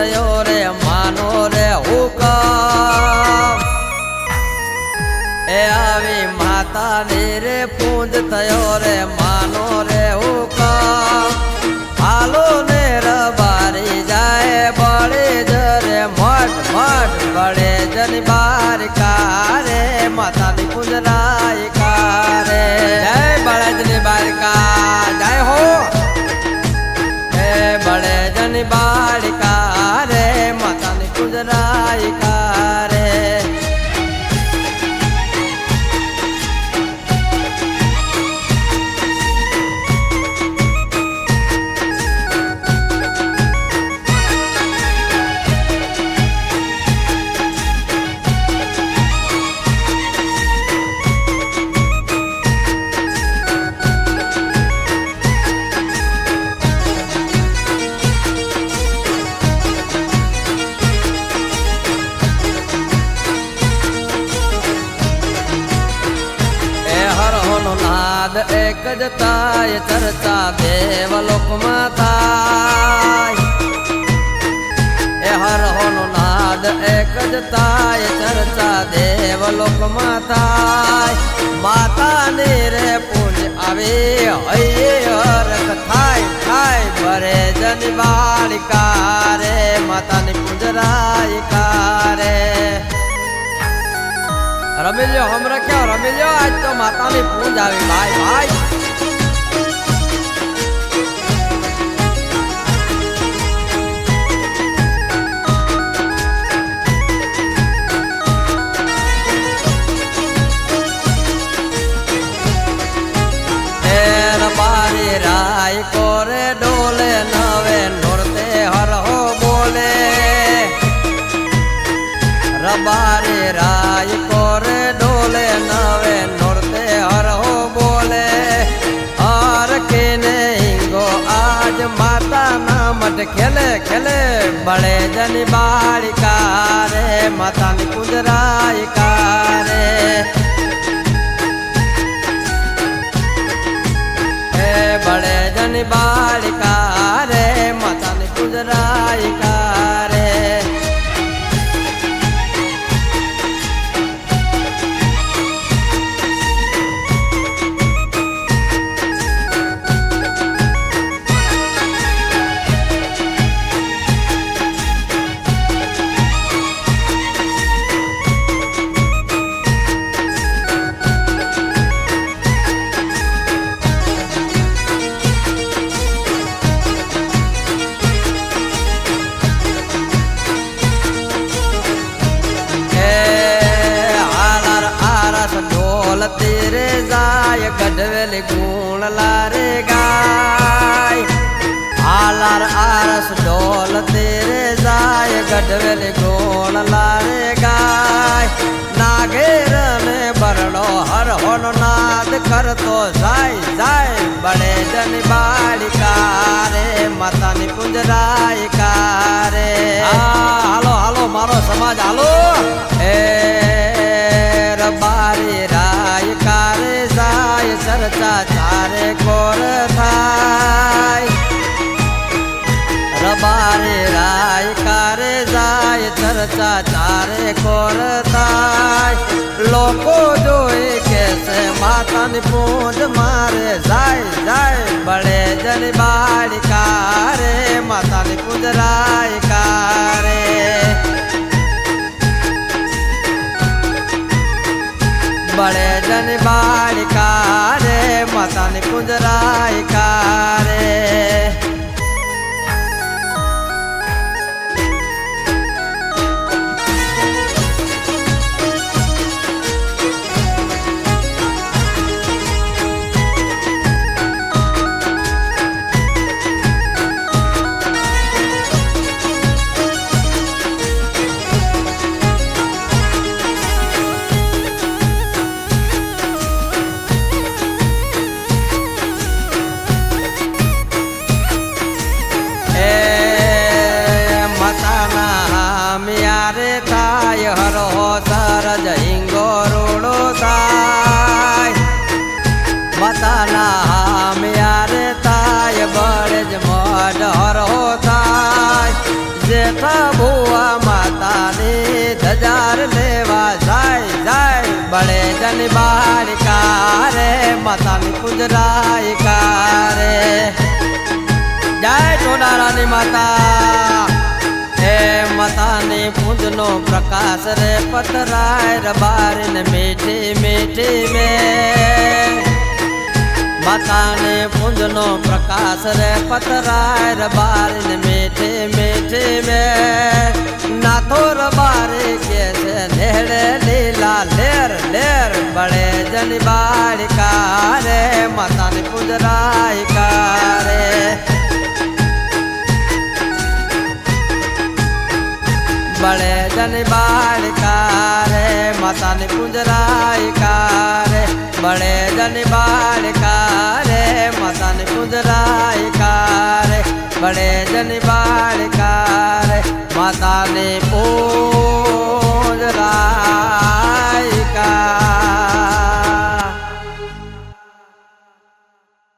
થયો રે માનો રે હુકમ એ આવી માતાની રે પૂંજ થયો રે માનો રે હુકમ હાલો ને રબારી જાય બળે જરે મઠ મઠ બળે જની બાર કારે માતાની પૂજરાય કારે જય બળદની બારકા જય હો હે બળે જની બાળકા નાદ એક જ તાય ચર્ચા દેવ લોકમાં થાય એ હર હોનો નાદ એક જ તાય ચર્ચા દેવ લોકમાં થાય માતાની રે પૂજ આવે, હૈયે હરખ થાય થાય ભરે જન બાળકા રે. માતાની પૂજરાય કારે રમી લ્યો હમણાં ક્યાં રમી લ્યો આજ તો માતાની પૂજ આવી. ભાઈ ભાઈ. રાય કોરે ડોલે હર કેને હિંગો આજ માતા ના મટ ખેલે ખેલે બળે જની બાળિકા રે માતાની કુજરાય રે બળે જની બાળિકા તેરે જાય ગઢવેલ ગુણ લારે ગાય આલાર આરસ ડોલ તેરે જાય ગઢવેલ ગુણ લારે ગાય નાગેર ને બરડો હર હોન નાદ કરતો જાય જાય બળે જન બાળિકા રે માતાની પુંજરાય કારે હાલો હાલો મારો સમાજ હાલો ચર્ચા ચારે કોર થાય? રબારે રાય કારે જાય, ચર્ચા ચારે કોર થાય? લોકો જોઈ કે છે માતાની પૂંજ મારે જાય જાય, બળે જન બાળિકા રે માતાની પૂંજ રાય બળે જન બાળિકા રે માતાની રામ યારે તાય બળે જ મડ હરો થાય. જેઠા ભુવા માતાની ધજાર લેવા જાય જાય. બળે જન બાર કારે માતાની પૂજરાય કારે. જય ટોડારાની માતા. હે માતાની પૂજનો પ્રકાશ રે પતરાય, રબારીને મીઠી મીઠી મેં. માતાને પૂંજનો પ્રકાશ રે, પતરાય રબાર ને મીઠી મીઠી મે. નાથોર બારે કે છે, નેહડે લીલા, લેર લેર, બળે જન બાળકા રે, માતાને પૂજરાય કારે. બળે જન બાળકા માતાને પૂજરાય કારે. બળે જન બાળકા માતાને પૂજરાય કારે. બળે જન બાળકા માતાને માતાની પૂજરાય કા